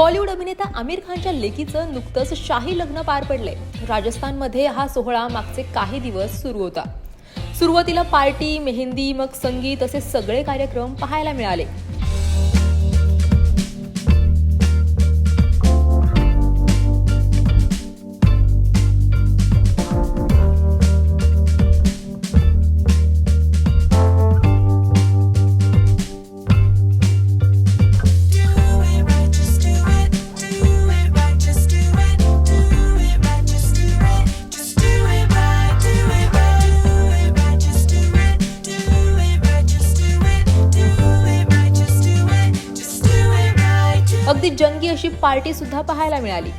बॉलिवूड अभिनेता आमिर खानच्या लेकीचं नुकतंच शाही लग्न पार पडलंय. राजस्थानमध्ये हा सोहळा मागचे काही दिवस सुरू होता. सुरुवातीला पार्टी मेहंदी मग संगीत असे सगळे कार्यक्रम पाहायला मिळाले. अगदी जंगी अशी पार्टी सुद्धा पाहायला मिळाली.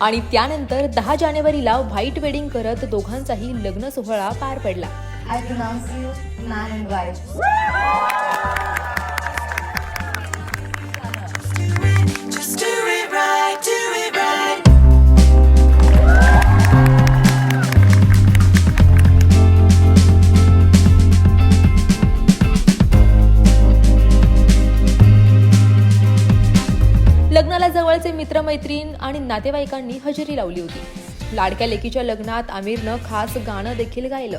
आणि त्यानंतर दहा जानेवारीला व्हाईट वेडिंग करत दोघांचाही लग्न सोहळा पार पडला. लग्नाला जवळचे मित्रमैत्रीण आणि नातेवाईकांनी हजेरी लावली होती. लाडक्या लेकीच्या लग्नात आमिरनं खास गाणं देखील गायलं.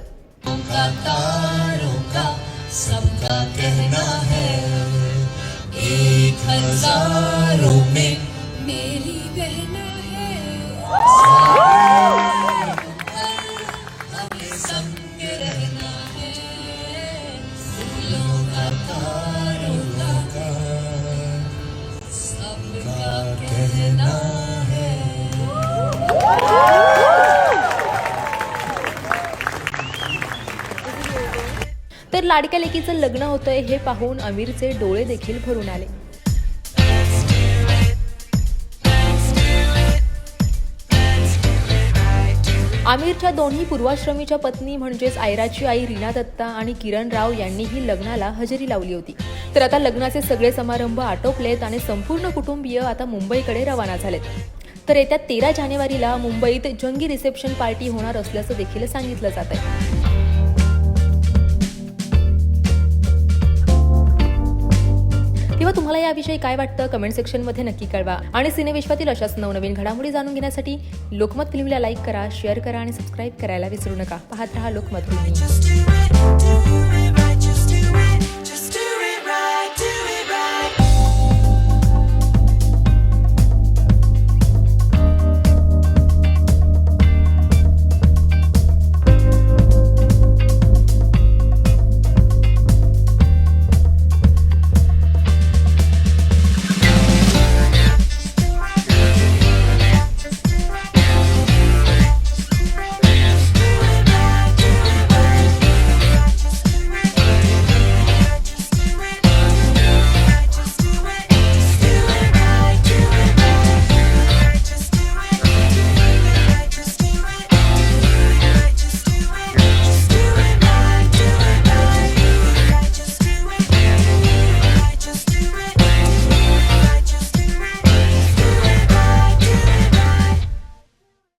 है तर लाडक्या लेकीचं लग्न होतंय हे पाहून आमिरचे डोळे देखील भरून आले. आमिरच्या दोन्ही पूर्वाश्रमीच्या पत्नी म्हणजेच आयराची आई रीना दत्ता आणि किरण राव यांनीही लग्नाला हजेरी लावली होती. तर आता लग्नाचे सगळे समारंभ आटोपलेत आणि संपूर्ण कुटुंबीय आता मुंबईकडे रवाना झालेत. तर येत्या तेरा जानेवारीला मुंबईत जंगी रिसेप्शन पार्टी होणार असल्याचं देखील सांगितलं जात आहे तेव्हा तुम्हाला याविषयी काय वाटतं? कमेंट सेक्शनमध्ये नक्की कळवा. आणि सिनेविश्वातील अशाच नवनवीन घडामोडी जाणून घेण्यासाठी लोकमत फिल्मला लाईक करा शेअर करा आणि सबस्क्राईब करायला विसरू नका. पाहत रहा लोकमत फिल्मी.